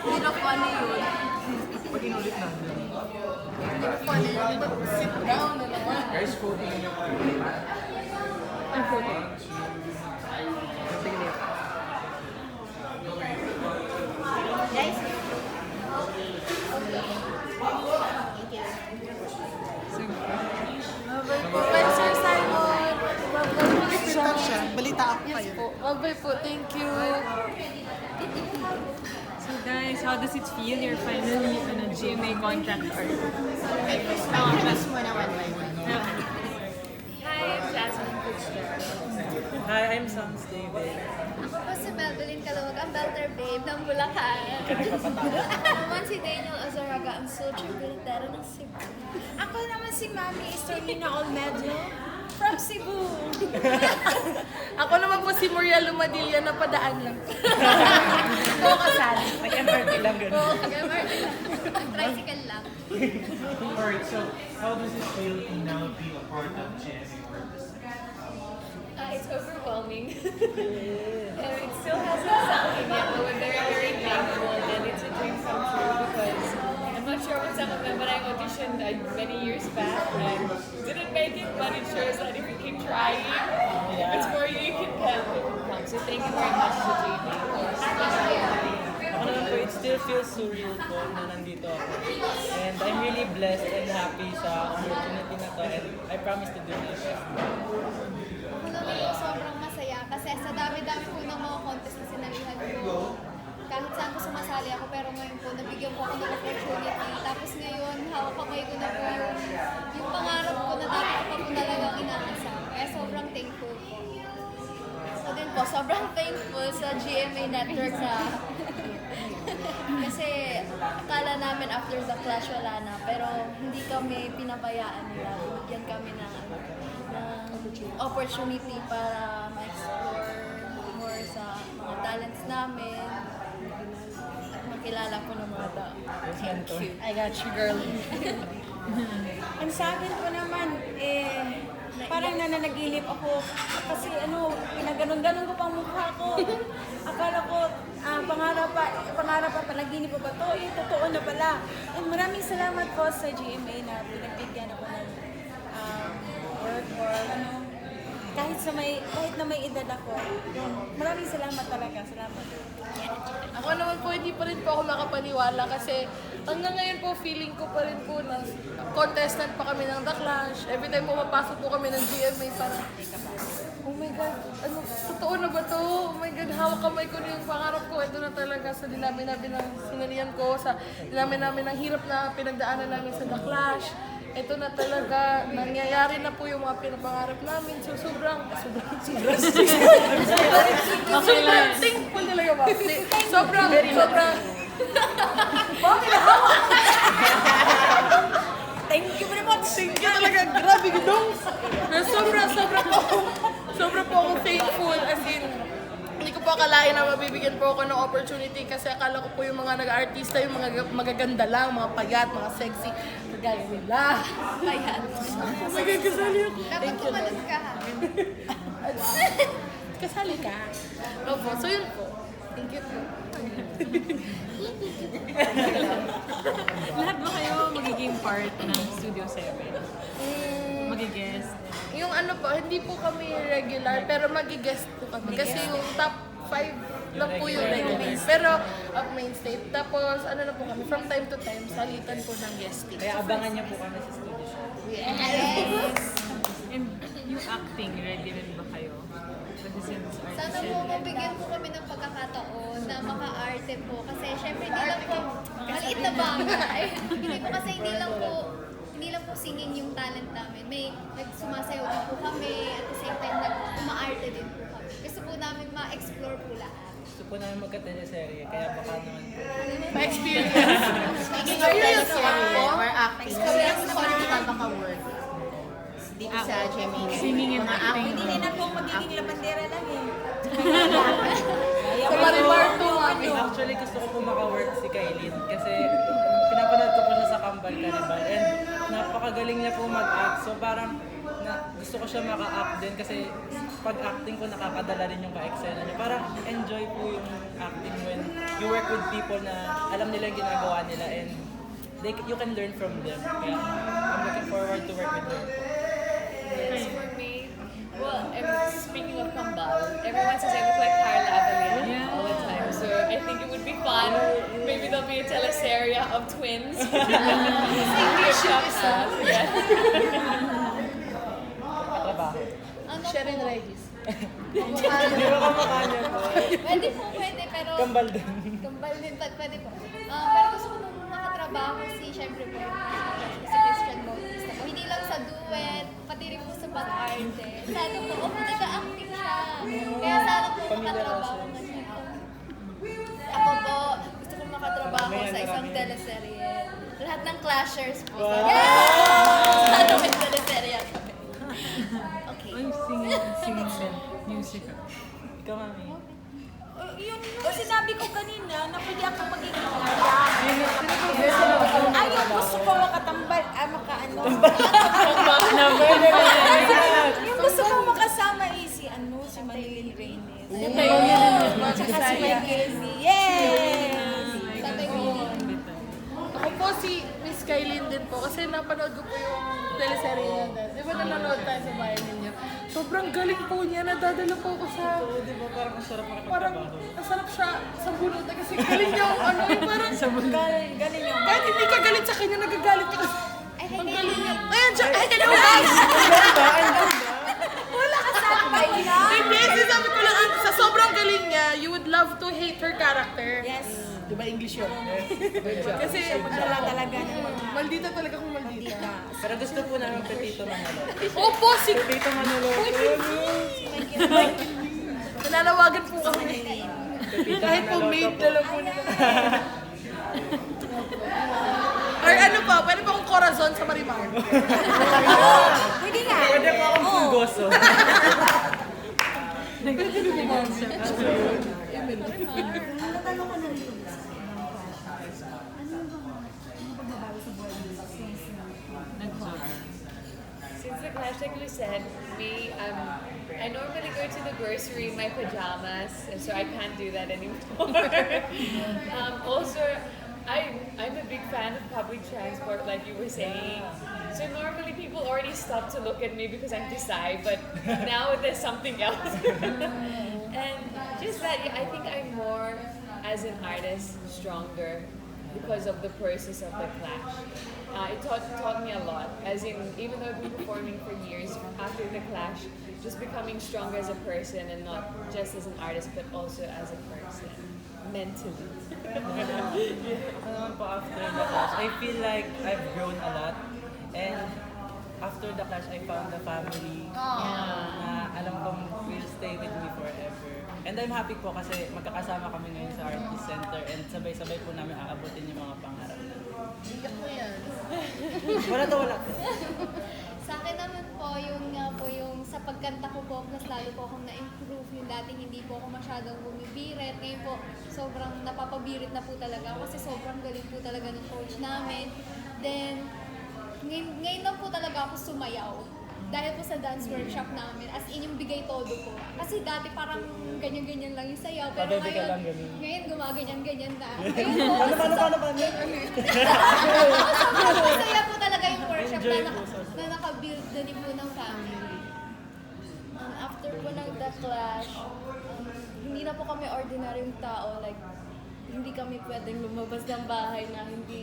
Na funny yun. Pag inulit na funny yun. Ba't sit down na naman? Guys, voting niyo po. Ang photo. Guys. Balita ako Yes kayo. po. Bye-bye po. Thank you. Guys, how does it feel? You're finally on a GMA contract or mga class mo na one by one. Hi, I'm Jasmine Fitzgerald. Hi, I'm Sans David. Ako po si Madeline Calawag, ang Belter Babe ng Bulacan. Ako naman si Daniel Azaraga, ang Sochi Bilitera ng Cebu. Ako naman si Mami Estrelina Olmedo from Cebu. Ako naman po si Maria Lumadilla na padaan lang. Oo, kasali. Nag-MRT lang ganun. Tricycle lang. Alright, so how does it feel to now be a part of GMA Works? Uh, it's overwhelming. and it still hasn't sunk in yet, but we're very, very thankful that it's a dream come true because I'm not sure what some of them, but I auditioned uh, many years back and but it shows that if you keep trying, if it's for you, you can come. So thank you very much to JP. Naman po, it still feels surreal po na nandito ako. And I'm really blessed and happy sa opportunity na to and I promise to do my best. Ako naman po sobrang masaya kasi sa dami-dami po ng mga contest na sinalihan ko. Kahit saan ko sumasali ako, pero ngayon po, nabigyan po ako ng opportunity. Tapos ngayon, hawak ko na po yung, yung pangarap ko na dati ko pa po talagang inaasam. Kaya sobrang thankful po. So din po, sobrang thankful sa GMA Network na kasi akala namin after the clash wala na, pero hindi kami pinabayaan nila. Binigyan kami ng, ng opportunity para ma-explore more sa mga talents namin at makilala ko ng mga tao. Thank you. I got you, girl. Ang sa akin po naman, eh, parang nananaginip ako. Kasi ano, pinaganon-ganon ko pang mukha ko. Akala ko, ah, pangarap pa, pangarap pa, panaginip pa ba to? Eh, totoo na pala. And maraming salamat po sa GMA na pinagbigyan ako ng um, work or ano, kahit sa may kahit na may edad ako. Maraming salamat talaga. Salamat. Ako naman po, hindi pa rin po ako makapaniwala kasi hanggang ngayon po, feeling ko pa rin po na contestant pa kami ng The Clash. Every time pumapasok po kami ng GMA, parang, oh my God, ano, totoo na ba to? Oh my God, hawak kamay ko na yung pangarap ko. Ito na talaga sa dinami namin ng sinalihan ko, sa dinami namin ng hirap na pinagdaanan namin sa The Clash. Ito na talaga, nangyayari na po yung mga pinapangarap namin. So, sobrang, sobrang, sobrang, sobrang thankful talaga ba? Sobrang, sobrang, Thank you very much. Thank you talaga. Grabe, gudong. Na sobra, sobra po. Sobra po ako thankful. As in, hindi ko po akalain na mabibigyan po ako ng opportunity kasi akala ko po yung mga nag-artista, yung mga magaganda lang, mga payat, mga sexy. Nila. Ayan. Oh my God, kasali ako. Dapat kumalag ka ha. Kasali ka. Opo, so yun po. Thank you po. Lahat ba kayo magiging part ng Studio 7? Magigest? Yung ano po, hindi po kami regular, pero magi-guest po kami. Kasi yung top 5 lang po yung regular. Pero up main state. Tapos ano na po kami, from time to time, salitan po ng guesting. Kaya abangan niyo po kami sa studio show. And yung acting, ready rin ba kayo? Sana po mabigyan po kami ng pagkakataon na maka-arte po. Kasi syempre hindi lang po maliit na bagay. hindi po kasi hindi lang po hindi lang po singing yung talent namin. May nagsumasayaw din po kami. At the same time, nag-umaarte din po kami. Gusto po namin ma-explore po lahat. Gusto po namin magka-teleserye, kaya baka naman po. Pa-experience. Experience lang po. Or acting. Kasi ang political baka word. Dito sa GMA. Singing and acting. Hindi na po magiging labandera lang eh. Sa Marimar to, mami. Actually, gusto ko po maka-work si Kailin kasi pinapanood ko po siya sa Kambal Carnival and napakagaling niya po mag-act. So parang na gusto ko siya maka-act din kasi pag acting ko nakakadala rin yung ka-eksena niya. Parang enjoy po yung acting when you work with people na alam nila yung ginagawa nila and they, you can learn from them. Kaya I'm looking forward to work with her. Yes, for me, well, every- speaking of Kambal, everyone says I look like Carla Avellino all the time. So I think it would be fun. Maybe there'll be a teleseria of twins. English Yeah. Ano Sharon? Regis. Hindi ko kamukha niya po. Pwede po, pwede, pero... Kambal din. Kambal din, pa- pwede po. Ah, pero gusto ko nung makatrabaho si, syempre po, si Christian Bautista po. Hindi lang sa duet, pati rin po sa pag-arte. Sana po, oh, nag-acting siya. Kaya sana po makatrabaho na siya. Ako po, gusto ko makatrabaho sa isang teleserye. Lahat ng clashers po. Yes! Sana may teleserye. Din. Musical. Ikaw, mami. Uh, yun yung sinabi ko kanina na pwede ako maging Arya. Ay, yung gusto ko makatambal, ah, makaano. yung gusto ko makasama is si ano, si Manilin Reynes. Tsaka si Michael V. Ako po si Miss Kailin din po kasi napanood ko po yung teleserye niya. Di ba nanonood tayo sa bayan ninyo? Sobrang galing po niya, nadadala po ako sa... Oo, di ba parang masarap Parang makapagtrabaho. ang sarap siya sa bunot na kasi galing niya yung ano, yung parang... Galing, galing yung Kahit hindi ka galit sa kanya, nagagalit ka kasi. Ay, Ang galing niya. Ayan siya! Ay, ganun Wala ka sa Hindi, sinasabi ko lang, ang- sa galing niya, you would love to hate her character. Yes. Di ba English yun? Kasi, Wala talaga naman. maldita talaga kung maldita. Pero gusto po namin Petito Manalo. Opo, si Petito Manalo. Nananawagan po kami. Kahit po maid na lang po nila. Or ano pa, pwede pa akong corazon sa Marimar. Pwede nga. Pwede po akong pulgoso. Since the clash, like you said, me, um, I normally go to the grocery in my pajamas, so I can't do that anymore. um, also, I, I'm a big fan of public transport, like you were saying. So normally people already stop to look at me because I'm Desai, but now there's something else. and just that, yeah, I think I'm more, as an artist, stronger because of the process of the clash. Uh, it taught, taught me a lot, as in, even though I've been performing for years, after the clash, just becoming stronger as a person and not just as an artist, but also as a person, mentally. Ano naman po after the clash, I feel like I've grown a lot. And after the clash, I found a family na alam kong will stay with me forever. And I'm happy po kasi magkakasama kami ngayon sa Artist Center and sabay-sabay po namin aabutin yung mga pangarap namin. Iyak mo yan. Wala to, wala. Sa akin naman po, yung nga po yung sa pagkanta ko po, mas lalo po akong na-improve. Yung dati hindi po ako masyadong bumibirit. Ngayon po, sobrang napapabirit na po talaga ako kasi sobrang galing po talaga ng coach namin. Then, ngayon, ngayon lang po talaga ako sumayaw. Dahil po sa dance workshop namin, as in yung bigay todo ko. Kasi dati parang ganyan-ganyan lang yung sayaw. Pero Pabebe ka ngayon, lang, ganun. ngayon gumaganyan-ganyan na. Ngayon po, Paano, paano, paano, paano? sobrang masaya po talaga yung workshop na, sobrang. na naka-build na din po ng family. Um, after po ng The Clash, um, hindi na po kami ordinaryong tao. Like, hindi kami pwedeng lumabas ng bahay na hindi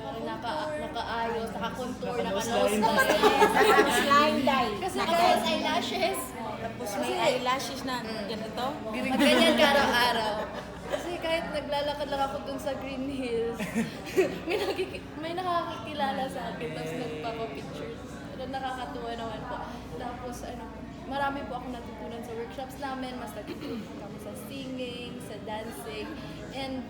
uh, naka, nakaayos, naka-contour, naka-nose dye. Kasi guys, eyelashes. Tapos may eyelashes na ganito. Magganyan ka araw-araw. Kasi kahit naglalakad lang ako dun sa Green Hills, may, nakiki- may nakakakilala sa akin, tapos nagpapapictures. Pero nakakatuwa naman po. Tapos ano, marami po ako natutunan sa workshops namin, mas natutunan kami sa singing, sa dancing, and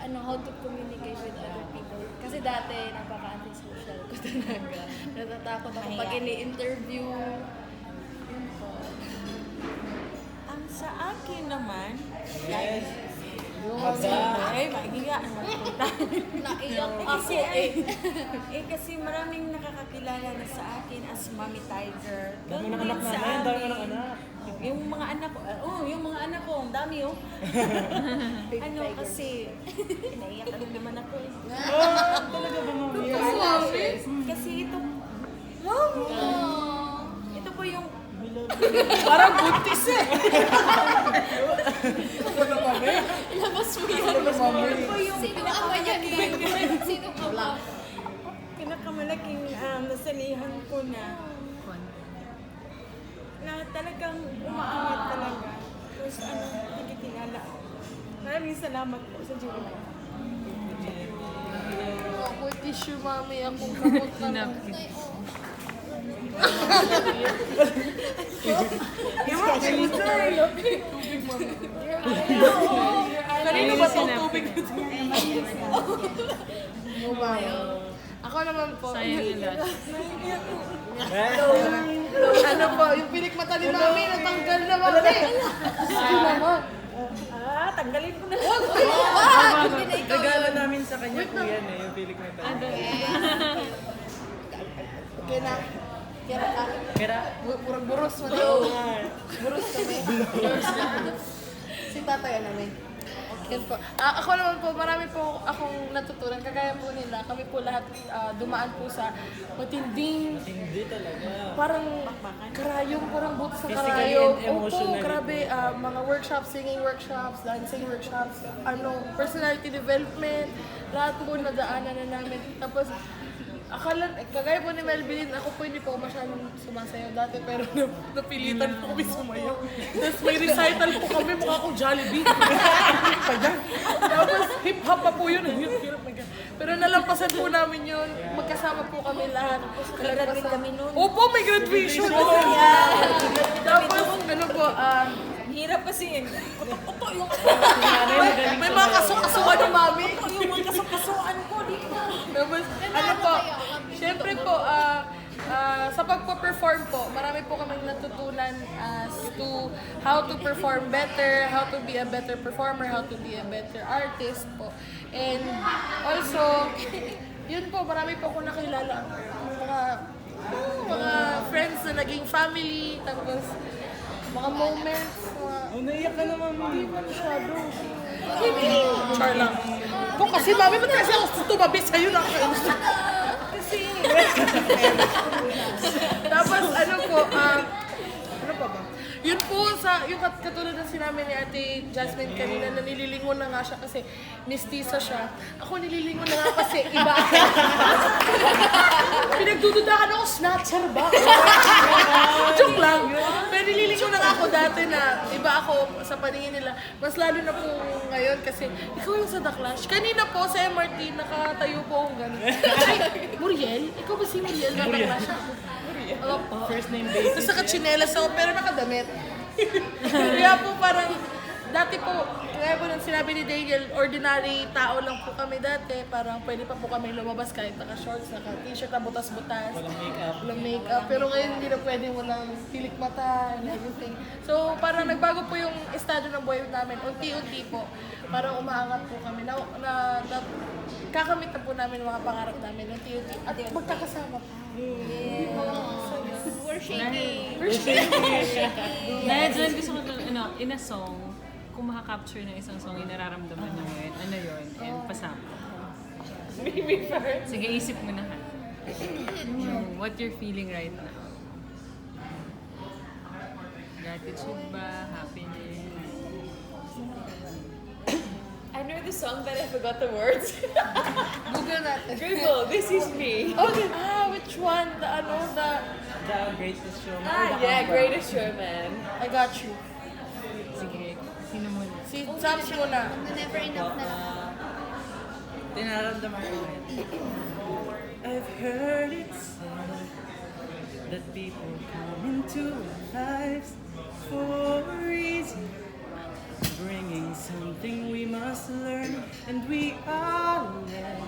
ano, how to communicate with other people. Kasi dati, napaka-antisocial ko talaga. Natatakot ako pag ini-interview. Yun po. Ang sa akin naman, Yes. Kasi, po tayo. Naiyak Kasi, ay, eh, kasi maraming nakakakilala na sa akin as Mommy Tiger. Dami ng anak sa namin, dami ng anak. Yung mga anak ko, ah, oh, yung mga anak ko, ang dami oh. ano kasi, naiyak na naman ako eh. Ah, talaga ba mami? Kasi ito, ito po yung, Parang buntis eh. Yan. ito po yung Sino ka ba yan? Sino ka ba? pinakamalaking um, nasalihan ko na na talagang umaangat talaga. Tapos ano, nakikinala ako. Maraming salamat po sa Diyos. Ako tissue, mami. Akong kamot ka na. Kanino ba itong tubig? Ako naman po. ano po, yung pinikmata ni mami, natanggal na mami. Sige naman. Ah, tanggalin ko na. Regalo namin sa kanya po yan eh, yung pilik na tayo. Okay na. Kira ka. Kaya, Murag buros mo. Buros kami. si tatay namin. Yan po. Ah, ako naman po, marami po akong natutunan. Kagaya po nila, kami po lahat ah, dumaan po sa matinding hindi talaga. parang karayong, parang buto sa Physically karayong. and emotionally. Opo, grabe. ah, mga workshops, singing workshops, dancing workshops, ano, personality development, lahat po nadaanan na namin. Tapos, akala, kagaya po ni Melvin, ako po hindi po ako masyadong sumasayaw dati, pero na, napilitan po kami sumayaw. Tapos may recital po kami, mukha akong Jollibee. Tapos hip-hop pa po yun. Ang hirap na gan- Pero nalampasan po namin yun. Magkasama po kami lahat. Nag-graduate kami noon. Opo, may graduation. Tapos, ano po, ah, Hirap kasi eh. Kutok-kutok yung, may mga kasukasuan ng mami. yung mga kasukasuan? Tapos, ano po, syempre po, ah, ah, sa pagpo-perform po, marami po kaming natutunan as to how to perform better, how to be a better performer, how to be a better artist po. And also, yun po, marami po akong nakilala. Mga, mga friends na naging family, tapos mga moments, mga Oh, naiyak ka na mami. masyado. Char lang. Po kasi mami, ba't kasi ako tumabi sa'yo na Kasi... Tapos ano po, um, ano pa ba? Yun po sa, yung kat katulad ng sinabi ni Ate Jasmine kanina na nililingon na nga siya kasi mistisa siya. Ako nililingon na nga kasi iba. Pinagdududahan ako, snatcher ba? Joke lang. Pero nililingon na nga ako dati na iba ako sa paningin nila. Mas lalo na po ngayon kasi ikaw yung sa The Clash. Kanina po sa MRT, nakatayo po akong gano'n. Ay, Muriel? Ikaw ba si Muriel na The Clash ako? Opo. First name basis. Tapos nakachinelas ako, pero nakadamit. Kaya po parang, dati po, kaya po nung sinabi ni Daniel, ordinary tao lang po kami dati. Parang pwede pa po kami lumabas kahit naka-shorts, naka-t-shirt na butas-butas. Walang makeup. Walang makeup. Pero ngayon hindi na pwede walang pilik mata and everything. So parang nagbago po yung estado ng buhay namin. Unti-unti po. Parang umaangat po kami. Na, na, na kakamit na po namin mga pangarap namin. Unti-unti. At magkakasama pa. We're shaking. Dahil dyan gusto ko talaga, ano, in a song, kung makaka-capture ng isang song yung nararamdaman nyo ngayon, ano yun, and pasama. Maybe first. Sige, isip mo na ha. What you're feeling right now. Gratitude ba? Happiness? I know the song but I forgot the words. Google natin. Google, this is me. Okay. Ah, which one? The ano, the... The greatest show. Ah, yeah, greatest showman. I got you. Sige, sino mo na? Si Sams muna. Na never enough na. Tinaramdaman ko yun. I've heard it said that people come into our lives for a reason, bringing something we must learn, and we are led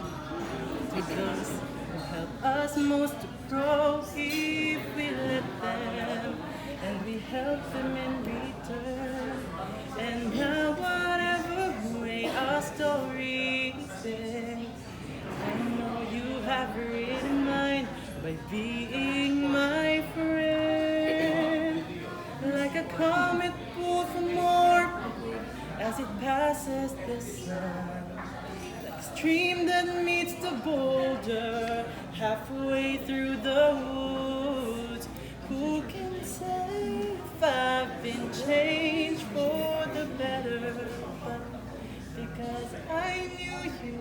to who help us most to grow if we let them, and we help them in return. And now whatever way our stories end. I know you have written mine by being my friend. Like a comet pulled from orbit as it passes the sun. Like a stream that meets the boulder halfway through the woods. Who can say if I've been changed for the better? But because I knew you,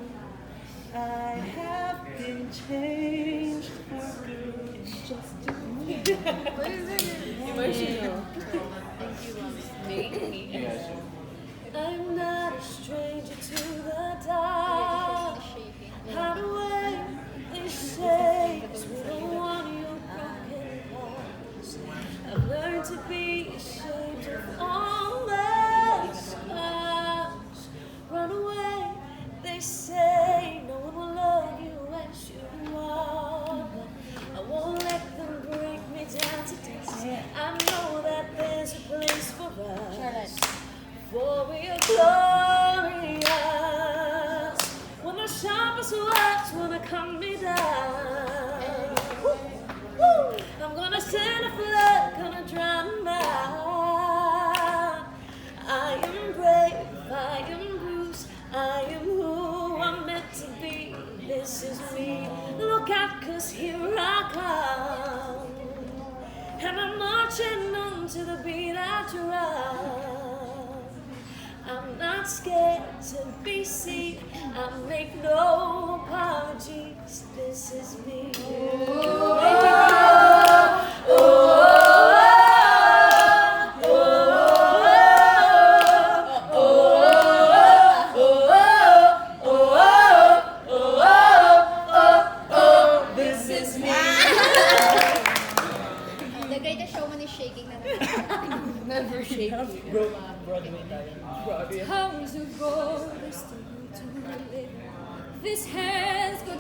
I have been changed for good. It's just to Emotional. Make me. I'm not a stranger to the dark. Hide away, they say, we don't want your broken hearts. I've learned to be ashamed of all I. And I'm marching on to the beat I drum. I'm not scared to be seen. I make no apologies. This is me. This tayo. Times of gold are still to live. This hands could